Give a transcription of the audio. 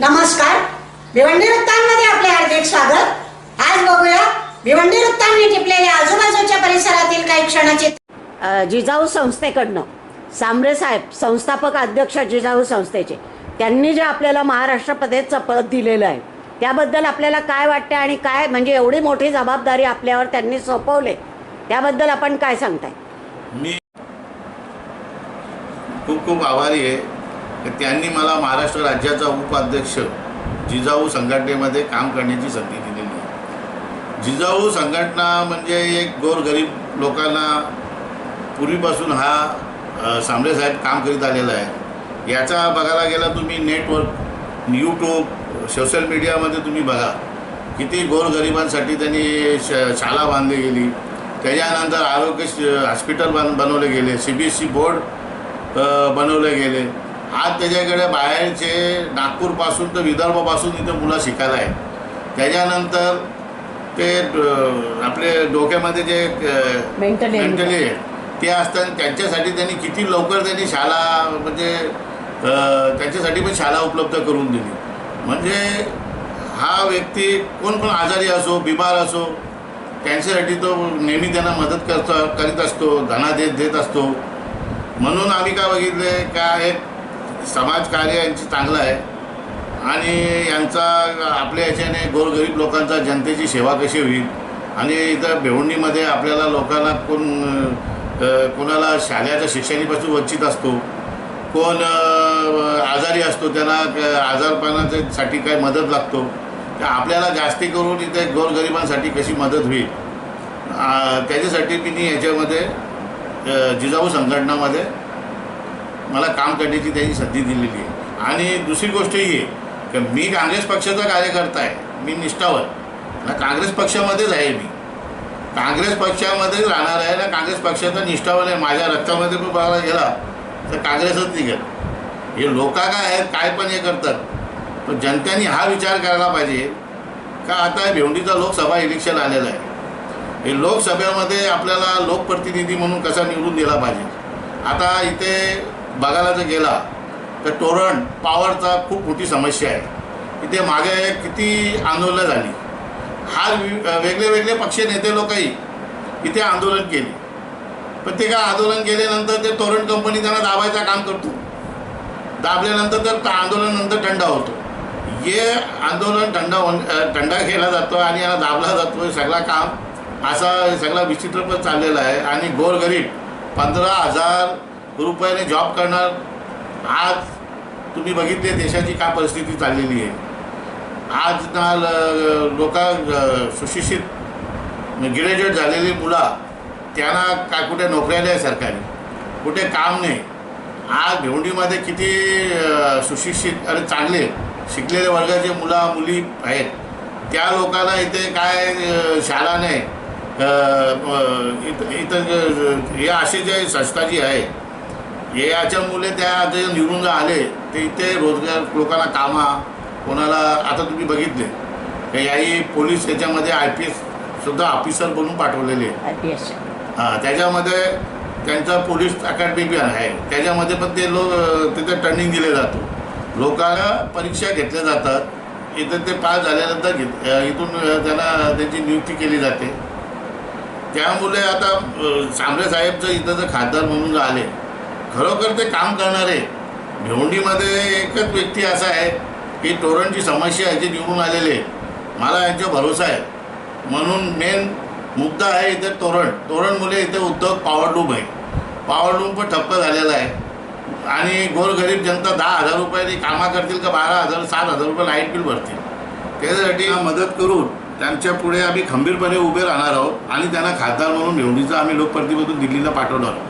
नमस्कार. भिवंडी वृत्तांमध्ये आपले हार्दिक स्वागत. आज बघूया भिवंडी वृत्तांनी टिपलेल्या आजूबाजूच्या परिसरातील काही क्षणाचे जिजाऊ संस्थेकडनं. सांबरे साहेब संस्थापक अध्यक्ष जिजाऊ संस्थेचे. त्यांनी जे आपल्याला महाराष्ट्र प्रदेशचं पद दिलेलं आहे त्याबद्दल आपल्याला काय वाटते आणि काय म्हणजे एवढी मोठी जबाबदारी आपल्यावर त्यांनी सोपवले त्याबद्दल आपण काय सांगताय? मी खूप खूप आभारी आहे. तर त्यांनी मला महाराष्ट्र राज्याचा उपाध्यक्ष जिजाऊ संघटनेमध्ये काम करण्याची संधी दिलेली आहे. जिजाऊ संघटना म्हणजे एक गोरगरीब लोकांना पूर्वीपासून हा सामलेसाहेब साहेब काम करीत आलेला आहे. याचा बघायला गेला तुम्ही नेटवर्क यूट्यूब सोशल मीडियामध्ये तुम्ही बघा किती गोरगरिबांसाठी त्यांनी श शाळा बांधली गेली. त्याच्यानंतर आरोग्य हॉस्पिटल बन बनवले गेले. C B S E board बनवले गेले. आज त्याच्याकडे बाहेरचे नागपूरपासून तर विदर्भापासून इथं मुलं शिकायला आहेत. त्याच्यानंतर ते आपले डोक्यामध्ये जे मेंटली ते असतात त्यांच्यासाठी त्यांनी किती लवकर त्यांनी शाळा म्हणजे त्यांच्यासाठी पण शाळा उपलब्ध करून दिली. म्हणजे हा व्यक्ती कोण पण आजारी असो बिमार असो त्यांच्यासाठी तो नेहमी त्यांना मदत करतो करीत असतो धनादेश देत असतो. म्हणून आम्ही काय बघितले का एक समाजकार्य यांची चांगलं आहे. आणि यांचा आपल्या याच्याने गोरगरीब लोकांचा जनतेची सेवा कशी होईल? आणि इथं भिवंडीमध्ये आपल्याला लोकांना कोण कोणाला शाळेच्या शिक्षणापासून वंचित असतो कोण आजारी असतो त्यांना आजारपणासाठी काय मदत लागतो तर आपल्याला जास्ती करून इथे गोरगरिबांसाठी कशी मदत होईल? त्याच्यासाठी मी याच्यामध्ये जिजाऊ संघटनामध्ये मला काम करण्याची त्यांनी संधी दिलेली आहे. आणि दुसरी गोष्ट ही आहे की मी काँग्रेस पक्षाचा कार्यकर्ता आहे मी निष्ठावर ना काँग्रेस पक्षामध्येच आहे मी. काँग्रेस पक्षामध्येच राहणार आहे ना काँग्रेस पक्षाचा निष्ठावर आहे. माझ्या रक्तामध्ये पण बघायला गेला तर काँग्रेसच निघेल. हे लोका काय आहेत काय पण हे करतात पण जनतेने हा विचार करायला पाहिजे का आता भिवंडीचा लोकसभा इलेक्शन आलेलं आहे. हे लोकसभेमध्ये आपल्याला लोकप्रतिनिधी म्हणून कसा निवडून दिला पाहिजे? आता इथे बघायला जर गेला तर तोरण पॉवरचा खूप मोठी समस्या आहे. इथे मागे किती आंदोलनं झाली. हा वि- वेगळे वेगळे पक्ष नेते लोकही इथे आंदोलन केले. पण ते काय आंदोलन केल्यानंतर ते तोरण कंपनी त्यांना दाबायचं काम करतो. दाबल्यानंतर तर त्या आंदोलनानंतर थंड होतो. हे आंदोलन थंड होऊन थंडा केला जातो आणि याला दाबला जातो हे सगळा काम असा सगळा विचित्रपण चाललेला आहे. आणि गोरगरीब पंधरा हजार रुपयाने जॉब करणार. आज तुम्ही बघितले देशाची काय परिस्थिती चाललेली आहे. आज ना लोक सुशिक्षित म्हणजे ग्रॅज्युएट झालेली मुलं त्यांना काय कुठे नोकऱ्या नाही सरकारी. कुठे काम नाही. आज भिवंडीमध्ये किती सुशिक्षित आणि चांगले शिकलेले वर्गाचे मुलं मुली आहेत. त्या लोकांना इथे काय शाळा नाही. इथं इथं हे असे जे संस्था जी आहे हे याच्यामुळे त्या जे निवडून जे आले ते इथे रोजगार लोकांना कामा कोणाला आता तुम्ही बघितले. याही पोलीस याच्यामध्ये आय पी एस सुद्धा ऑफिसर बनून पाठवलेले हां त्याच्यामध्ये त्यांचा पोलीस अकॅडमी बी आहे. त्याच्यामध्ये पण ते लोक तिथे ट्रेनिंग दिले जातो. लोकांना परीक्षा घेतल्या जातात. इथं ते पास झाल्यानंतर घेत इथून त्यांना त्यांची नियुक्ती केली जाते. त्यामुळे आता साहेब जर इथं जर खासदार म्हणून आले खरोखर ते काम करणारे. भिवंडीमध्ये एकच व्यक्ती असा आहे की तोरणची समस्या आहे जे निवडून आलेले मला यांचा भरोसा आहे. म्हणून मेन मुद्दा आहे इथे तोरण. तोरणमुळे इथे उद्योग पॉवरलूम आहे. पॉवरलूम पण ठप्प झालेला आहे. आणि गोरगरीब जनता दहा हजार रुपयाने कामा करतील का बारा हजार सात हजार रुपये लाइट बिल भरतील. त्याच्यासाठी मदत करून त्यांच्या पुढे आम्ही खंबीरपणे उभे राहणार आहोत आणि त्यांना खासदार म्हणून निवडीचा आम्ही लोकप्रतिनिधी दिल्लीला पाठवणार आहोत.